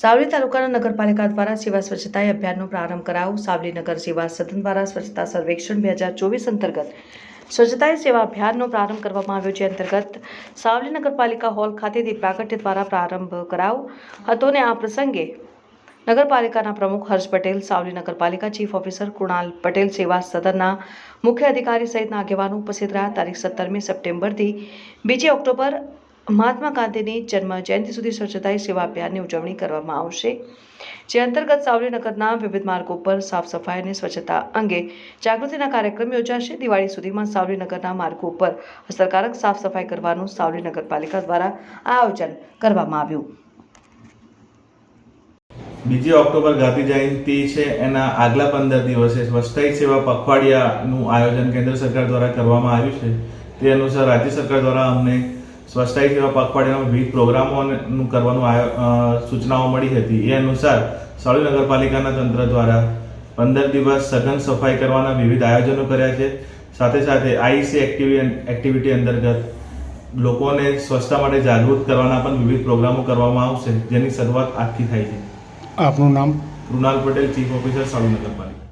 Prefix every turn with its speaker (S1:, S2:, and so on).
S1: સાવલી તાલુકાના નગરપાલિકા દ્વારા સેવા સ્વચ્છતા અભિયાનનો પ્રારંભ કરાયો. સાવલી નગર સેવા સદન દ્વારા સ્વચ્છતા સર્વેક્ષણ બે હજાર ચોવીસ અંતર્ગત સ્વચ્છતા સેવા અભિયાનનો પ્રારંભ કરવામાં આવ્યો જે અંતર્ગત સાવલી નગરપાલિકા હોલ ખાતેથી પ્રાગટ્ય દ્વારા પ્રારંભ કરાયો હતો ને આ પ્રસંગે નગરપાલિકાના પ્રમુખ હર્ષ પટેલ, સાવલી નગરપાલિકા ચીફ ઓફિસર કુણાલ પટેલ, સેવા સદનના મુખ્ય અધિકારી સહિતના આગેવાનો ઉપસ્થિત રહ્યા. તારીખ સત્તરમી સપ્ટેમ્બરથી બીજી ઓક્ટોબર મહાત્મા ગાંધીની જન્મ જયંતિ સુધી સ્વચ્છતા સેવા અભિયાનની ઉજવણી કરવામાં આવશે, જે અંતર્ગત સાવલી નગરના વિવિધ માર્ગો પર સાફ સફાઈ અને સ્વચ્છતા અંગે જાગૃતિના કાર્યક્રમ યોજાશે. દિવાળી સુધીમાં સાવલી નગરના માર્ગો પર અસરકારક સાફ સફાઈ કરવાનું સાવલી નગરપાલિકા દ્વારા આયોજન કરવામાં આવ્યું.
S2: બીજી ઓક્ટોબર ગાંધી જયંતિ છે. એના આગલા પંદર દિવસે સ્વચ્છતા સેવા પખવાડિયાનું આયોજન કેન્દ્ર સરકાર દ્વારા કરવામાં આવ્યું છે. તે અનુસાર રાજ્ય સરકાર દ્વારા અમને સ્વચ્છતા સેવા પખવાડિયાના વિવિધ પ્રોગ્રામોનું કરવાનું સૂચનાઓ મળી હતી. એ અનુસાર સાળી નગરપાલિકાના તંત્ર દ્વારા પંદર દિવસ સઘન સફાઈ કરવાના વિવિધ આયોજનો કર્યા છે. સાથે સાથે આઈસી એક્ટિવિટી અંતર્ગત લોકોને સ્વચ્છતા માટે જાગૃત કરવાના પણ વિવિધ પ્રોગ્રામો કરવામાં આવશે જેની શરૂઆત આજથી થાય છે.
S3: આપનું નામ?
S2: કૃણાલ પટેલ ચીફ ઓફિસર સાળી નગરપાલિકા.